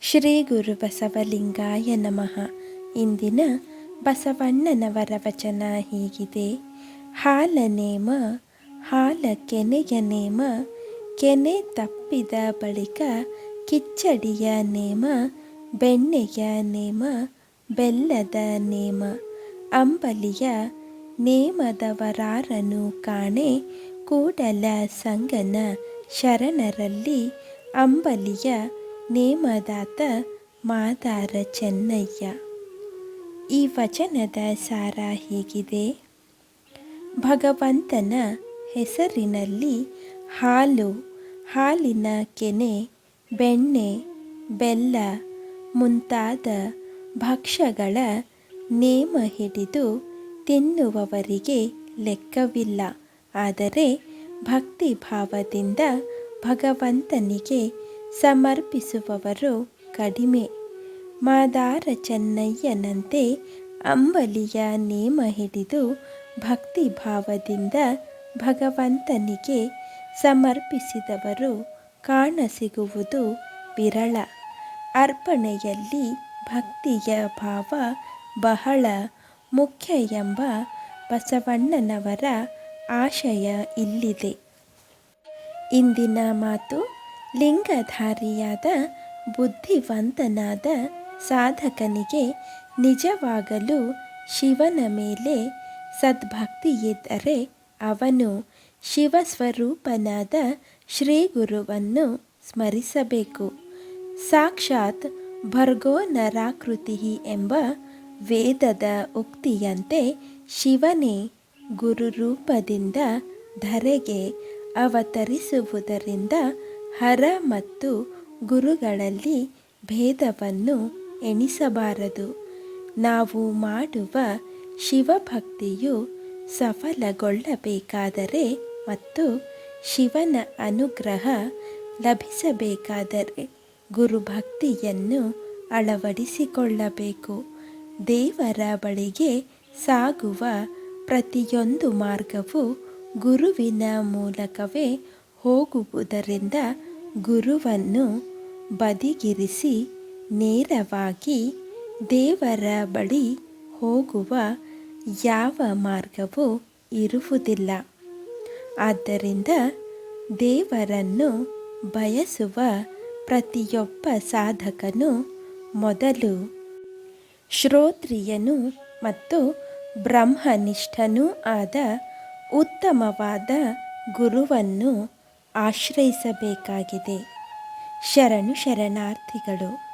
ಶ್ರೀ ಗುರು ಬಸವಲಿಂಗಾಯ ನಮಃ. ಇಂದಿನ ಬಸವಣ್ಣನವರ ವಚನ ಹೀಗಿದೆ. ಹಾಲ ನೇಮ, ಹಾಲ ಕೆನೆಯ ನೇಮ, ಕೆನೆ ತಪ್ಪಿದ ಬಳಿಕ ಕಿಚ್ಚಡಿಯ ನೇಮ, ಬೆಣ್ಣೆಯ ನೇಮ, ಬೆಲ್ಲದ ನೇಮ, ಅಂಬಲಿಯ ನೇಮದವರಾರನು ಕಾಣೆ, ಕೂಡಲ ಸಂಗನ ಶರಣರಲ್ಲಿ ಅಂಬಲಿಯ ನೇಮದಾತ ಮಾದಾರ ಚೆನ್ನಯ್ಯ. ಈ ವಚನದ ಸಾರ ಹೀಗಿದೆ. ಭಗವಂತನ ಹೆಸರಿನಲ್ಲಿ ಹಾಲು, ಹಾಲಿನ ಕೆನೆ, ಬೆಣ್ಣೆ, ಬೆಲ್ಲ ಮುಂತಾದ ಭಕ್ಷ್ಯಗಳ ನೇಮ ಹಿಡಿದು ತಿನ್ನುವವರಿಗೆ ಲೆಕ್ಕವಿಲ್ಲ. ಆದರೆ ಭಕ್ತಿಭಾವದಿಂದ ಭಗವಂತನಿಗೆ ಸಮರ್ಪಿಸುವವರು ಕಡಿಮೆ. ಮಾದಾರ ಚೆನ್ನಯ್ಯನಂತೆ ಅಂಬಲಿಯ ನೇಮ ಹಿಡಿದು ಭಕ್ತಿಭಾವದಿಂದ ಭಗವಂತನಿಗೆ ಸಮರ್ಪಿಸಿದವರು ಕಾಣಸಿಗುವುದು ವಿರಳ. ಅರ್ಪಣೆಯಲ್ಲಿ ಭಕ್ತಿಯ ಭಾವ ಬಹಳ ಮುಖ್ಯ ಎಂಬ ಬಸವಣ್ಣನವರ ಆಶಯ ಇಲ್ಲಿದೆ. ಇಂದಿನ ಮಾತು ಲಿಂಗಧಾರಿಯಾದ ಬುದ್ಧಿವಂತನಾದ ಸಾಧಕನಿಗೆ ನಿಜವಾಗಲೂ ಶಿವನ ಮೇಲೆ ಸದ್ಭಕ್ತಿಯಿದ್ದರೆ ಅವನು ಶಿವಸ್ವರೂಪನಾದ ಶ್ರೀಗುರುವನ್ನು ಸ್ಮರಿಸಬೇಕು. ಸಾಕ್ಷಾತ್ ಭರ್ಗೋ ನರಾಕೃತಿ ಎಂಬ ವೇದದ ಉಕ್ತಿಯಂತೆ ಶಿವನೇ ಗುರುರೂಪದಿಂದ ಧರೆಗೆ ಅವತರಿಸುವುದರಿಂದ ಹರ ಮತ್ತು ಗುರುಗಳಲ್ಲಿ ಭೇದವನ್ನು ಎಣಿಸಬಾರದು. ನಾವು ಮಾಡುವ ಶಿವಭಕ್ತಿಯು ಸಫಲಗೊಳ್ಳಬೇಕಾದರೆ ಮತ್ತು ಶಿವನ ಅನುಗ್ರಹ ಲಭಿಸಬೇಕಾದರೆ ಗುರುಭಕ್ತಿಯನ್ನು ಅಳವಡಿಸಿಕೊಳ್ಳಬೇಕು. ದೇವರ ಬಳಿಗೆ ಸಾಗುವ ಪ್ರತಿಯೊಂದು ಮಾರ್ಗವು ಗುರುವಿನ ಮೂಲಕವೇ ಹೋಗುವುದರಿಂದ ಗುರುವನ್ನು ಬದಿಗಿರಿಸಿ ನೇರವಾಗಿ ದೇವರ ಬಳಿ ಹೋಗುವ ಯಾವ ಮಾರ್ಗವೂ ಇರುವುದಿಲ್ಲ. ಆದ್ದರಿಂದ ದೇವರನ್ನು ಬಯಸುವ ಪ್ರತಿಯೊಬ್ಬ ಸಾಧಕನು ಮೊದಲು ಶ್ರೋತ್ರಿಯನು ಮತ್ತು ಬ್ರಹ್ಮನಿಷ್ಠನೂ ಆದ ಉತ್ತಮವಾದ ಗುರುವನ್ನು ಆಶ್ರಯಿಸಬೇಕಾಗಿದೆ. ಶರಣು ಶರಣಾರ್ಥಿಗಳು